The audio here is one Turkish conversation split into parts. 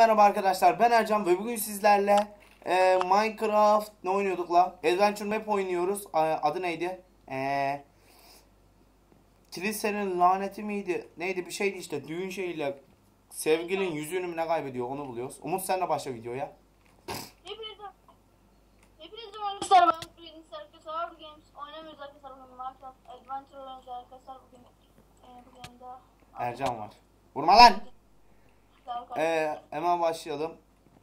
Merhaba arkadaşlar ben Ercan ve bugün sizlerle e, Minecraft ne oynuyorduk la? Adventure Map oynuyoruz. Adı neydi? E, kilisenin laneti miydi? Neydi bir şeydi işte düğün şeyiyle sevgilin yüzüğünü mü ne kaybediyor onu buluyoruz. Umut sen de başla videoya. Hepinize Hepinize arkadaşlar ben bugün arkadaşlar Hard Games oynamıyoruz arkadaşlar bugün Minecraft Adventure oynuyoruz arkadaşlar bugün e, bugün de Ercan var. Vurma lan. Arkadaşlar E, hemen başlayalım.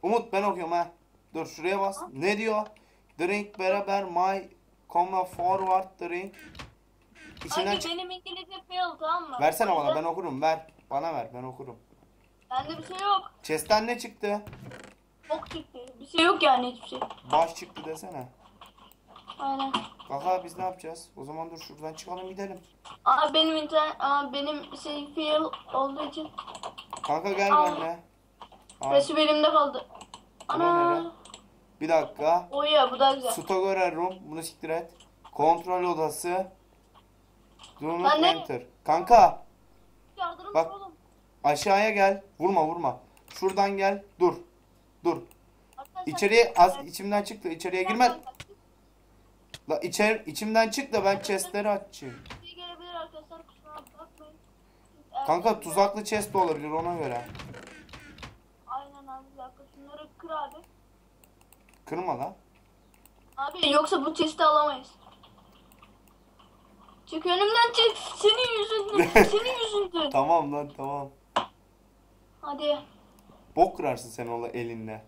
Umut ben okuyorum ha. Dur şuraya bas. Ne diyor? Drink beraber my comma forward drink. İçinden Abi benim İngilizce fail tamam mı? Versene bana ben okurum ver. Bana ver ben okurum. Bende bir şey yok. Chest'ten ne çıktı? Ok çıktı. Bir şey yok yani hiçbir şey. Baş çıktı desene. Aynen. Kaka biz ne yapacağız? O zaman dur şuradan çıkalım gidelim. Aa benim internet ama benim şey fail olduğu için Kanka gel Al. benimle. Al. resim elimde kaldı. Ana. Bir dakika. O ya bu da güzel. Stogore room. Bunu siktir et. Kontrol odası. Not Ben de- enter. Kanka Yardırım Bak. oğlum. aşağıya gel. Vurma vurma. Şuradan gel. Dur. Dur. Arkadaşlar, İçeriye az içimden çıktı. İçeriye girme. La içer içimden çık da ben chestleri açayım. Bir şey gelebilir arkadaşlar kusura bakmayın. Kanka tuzaklı chest de olabilir ona göre. Aynen abi bir dakika şunları kır abi. Kırma lan. Abi yoksa bu testi alamayız. Çık önümden çık. Senin yüzünden. senin yüzünden. Tamam lan tamam. Hadi. Bok kırarsın sen ola elinle.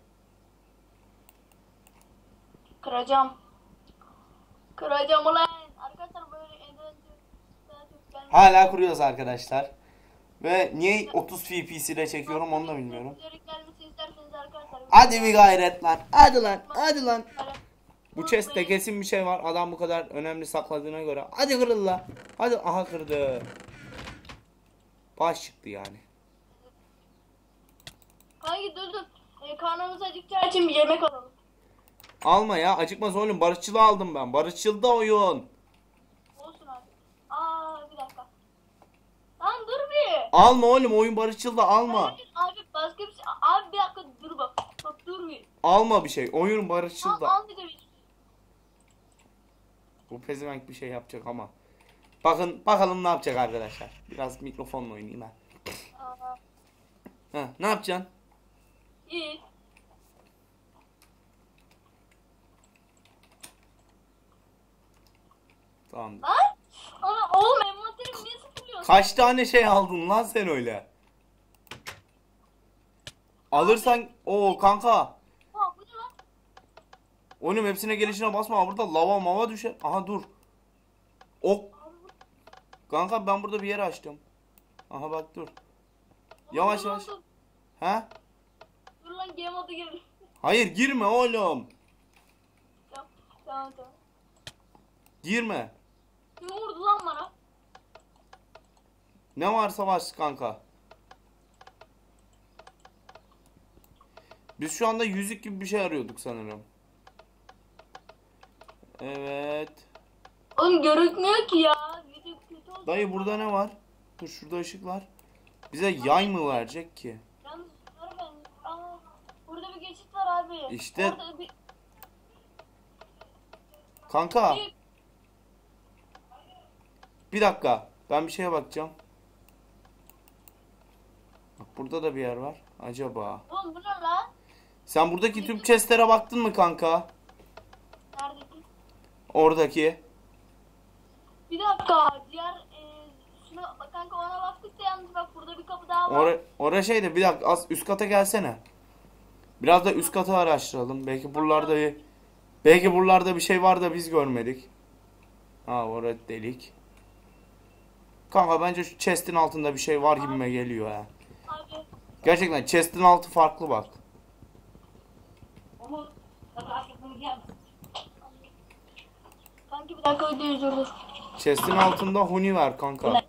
Kıracağım. Kıracağım ulan. Arkadaşlar böyle. Hala kuruyoruz arkadaşlar. Ve niye 30 FPS ile çekiyorum onu da bilmiyorum. Hadi bir gayret lan. Hadi lan. Hadi lan. Bu chest'te kesin bir şey var. Adam bu kadar önemli sakladığına göre. Hadi kırıl la. Hadi aha kırdı. Baş çıktı yani. Kanki dur dur. Ee, karnımız acıkacağı için bir yemek alalım. Alma ya acıkmaz oğlum. Barışçılı aldım ben. Barışçılda oyun. Olsun abi. Aa bir dakika. Tamam dur bir. Alma oğlum oyun barışçılda alma. Hayır, Abi başka bir şey. Abi bir dakika dur bak. Bak dur bir. Alma bir şey. Oyun Al, barışçılda. al de bir. Bu pezevenk bir şey yapacak ama. Bakın bakalım ne yapacak arkadaşlar. Biraz mikrofonla oynayayım ha. Aa, Ha, ne yapacaksın? iyi. Tamam. Lan. Ana oğlum? Kaç tane şey aldın lan sen öyle? Alırsan o kanka. Oğlum hepsine gelişine basma. Burada lava mava düşer. Aha dur. Ok. Kanka ben burada bir yer açtım. Aha bak dur. Yavaş yavaş. Ha? Dur lan game adı gel. Hayır girme oğlum. Tamam tamam. Girme. Kim vurdu lan bana? Ne varsa var kanka. Biz şu anda yüzük gibi bir şey arıyorduk sanırım. Evet. Oğlum görükmüyor ki ya. Video kötü oldu. Dayı burada ne var? Dur şurada ışık var. Bize yay mı verecek ki? Yalnız şunları ben... Aa, burada bir geçit var abi. İşte- Orada bir... Kanka bir dakika. Ben bir şeye bakacağım. Burada da bir yer var. Acaba. Oğlum bu ne lan? Sen buradaki tüm chestlere baktın mı kanka? Neredeki? Oradaki. Bir dakika. Diğer... E, şuna bak kanka ona baktık da yalnız bak burada bir kapı daha var. Ora, ora şeyde bir dakika az üst kata gelsene. Biraz da üst katı araştıralım. Belki buralarda bir belki buralarda bir şey var da biz görmedik. Ha orada delik. Kanka bence şu chest'in altında bir şey var gibime geliyor ha. Gerçekten chest'in altı farklı bak. Kanki bir dakika videoyu durdur. Chest'in altında huni var kanka.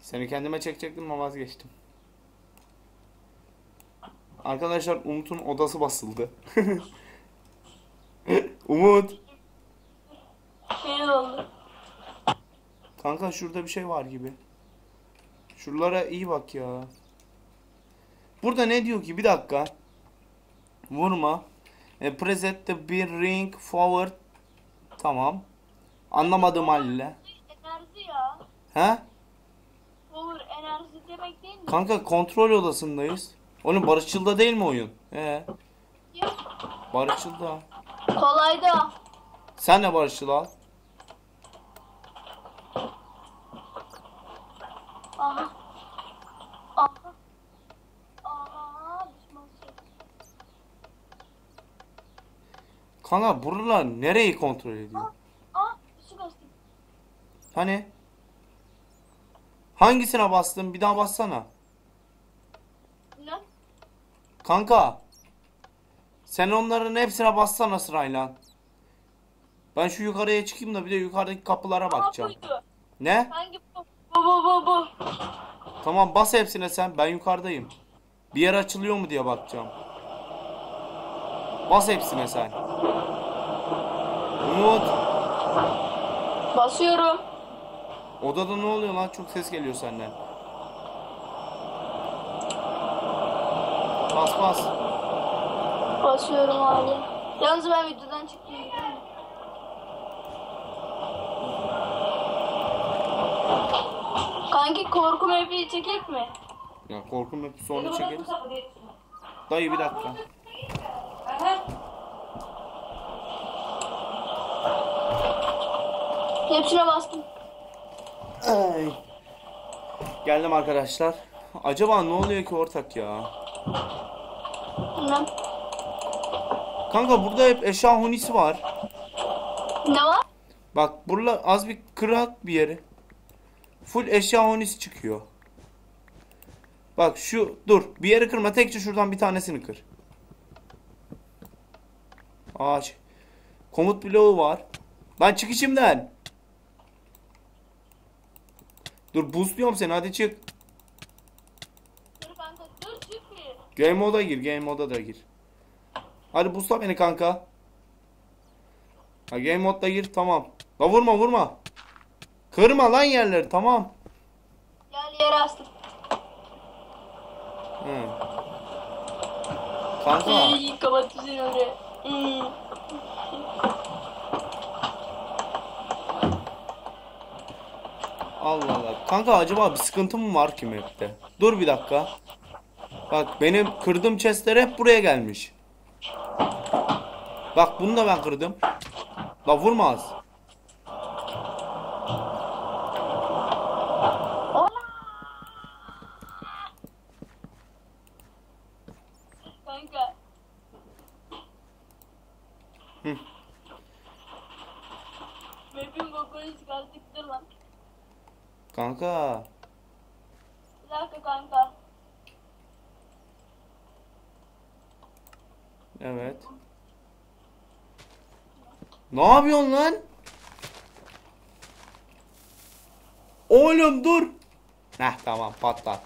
Seni kendime çekecektim ama vazgeçtim. Arkadaşlar Umut'un odası basıldı. Umut. Şey oldu. Kanka şurada bir şey var gibi. Şuralara iyi bak ya. Burada ne diyor ki? Bir dakika. Vurma. E, present the bir ring forward. Tamam. Anlamadım halde. Enerji ya. He? Power enerji demek değil mi? Kanka kontrol odasındayız. Onun barışçılda değil mi oyun? He. Barışçılda. Kolaydı. Sen de barışçıl al. Aha. Aha. Aha. Şey. Kanka buralar nereyi kontrol ediyor? Aa. Su bastım. Hani? Hangisine bastın? Bir daha bassana. Kanka. Sen onların hepsine bassana sırayla. Ben şu yukarıya çıkayım da bir de yukarıdaki kapılara bakacağım. Buydu. Ne? Hangi bu? Bu bu bu bu. Tamam bas hepsine sen. Ben yukarıdayım. Bir yer açılıyor mu diye bakacağım. Bas hepsine sen. Umut. Basıyorum. Odada ne oluyor lan? Çok ses geliyor senden. Bas bas. Basıyorum abi. Yalnız ben videodan çıktım. Kanki korku map'i çekek mi? Ya korkum hep sonra çekeriz. Dayı bir dakika. Hepsine bastım. Ay. Geldim arkadaşlar. Acaba ne oluyor ki ortak ya? Bilmem. Kanka burada hep eşya hunisi var. Ne var? Bak burada az bir kırak bir yeri. Full eşya hunisi çıkıyor. Bak şu dur bir yeri kırma tekçe şuradan bir tanesini kır. Ağaç. Komut bloğu var. Lan çık içimden. Dur boostluyorum seni hadi çık. Dur kanka dur çık bir. Game moda gir, game moda da gir. Hadi boostla beni kanka. Ha game modda gir tamam. La vurma vurma. Kırma lan yerleri tamam. Gel yere astım. Hı. Kanka İyi oraya. Allah Allah. Kanka acaba bir sıkıntı mı var ki map'te? Dur bir dakika. Bak benim kırdığım chestler hep buraya gelmiş. Bak bunu da ben kırdım. La vurma az. Ola! Kanka. Hı. Map'in bokunu çıkarttık dur lan. Kanka. Bir dakika kanka. Evet. Ne yapıyorsun lan? Oğlum dur. Heh tamam patlat.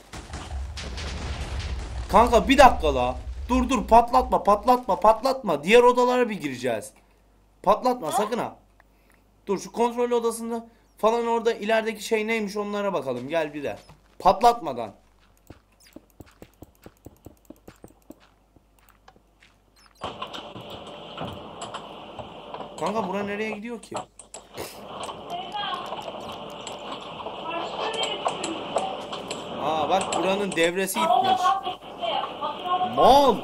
Kanka bir dakika la. Dur dur patlatma patlatma patlatma. Diğer odalara bir gireceğiz. Patlatma sakın ha. Dur şu kontrol odasında falan orada ilerideki şey neymiş onlara bakalım. Gel bir de. Patlatmadan. Kanka bura nereye gidiyor ki? Aa bak buranın devresi gitmiş. Mal.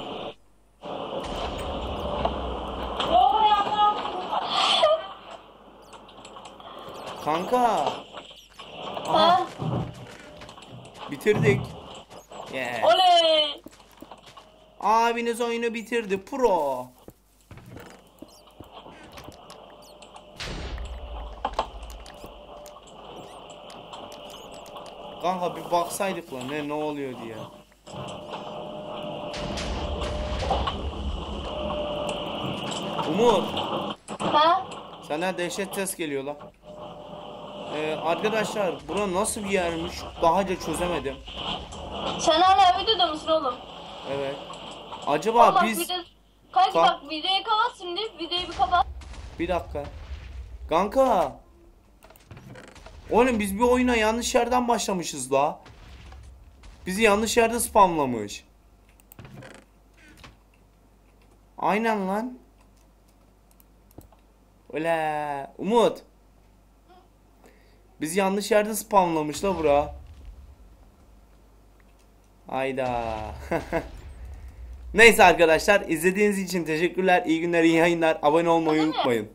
Kanka Ha? bitirdik. Yeah. Oley! Abiniz oyunu bitirdi pro. Kanka bir baksaydık lan ne ne oluyor diye. Umut Ha? senden dehşet ses geliyor lan. Ee, arkadaşlar bura nasıl bir yermiş daha önce çözemedim. Sen hala videoda mısın oğlum? Evet. Acaba Bak biz video... Kanka Bak. bak videoyu kapat şimdi. Videoyu bir kapat. Bir dakika. Kanka. Oğlum biz bir oyuna yanlış yerden başlamışız la. Bizi yanlış yerde spamlamış. Aynen lan. Öyle. Umut. Bizi yanlış yerde spamlamış la bura. Hayda. Neyse arkadaşlar izlediğiniz için teşekkürler. İyi günler, iyi yayınlar. Abone olmayı unutmayın.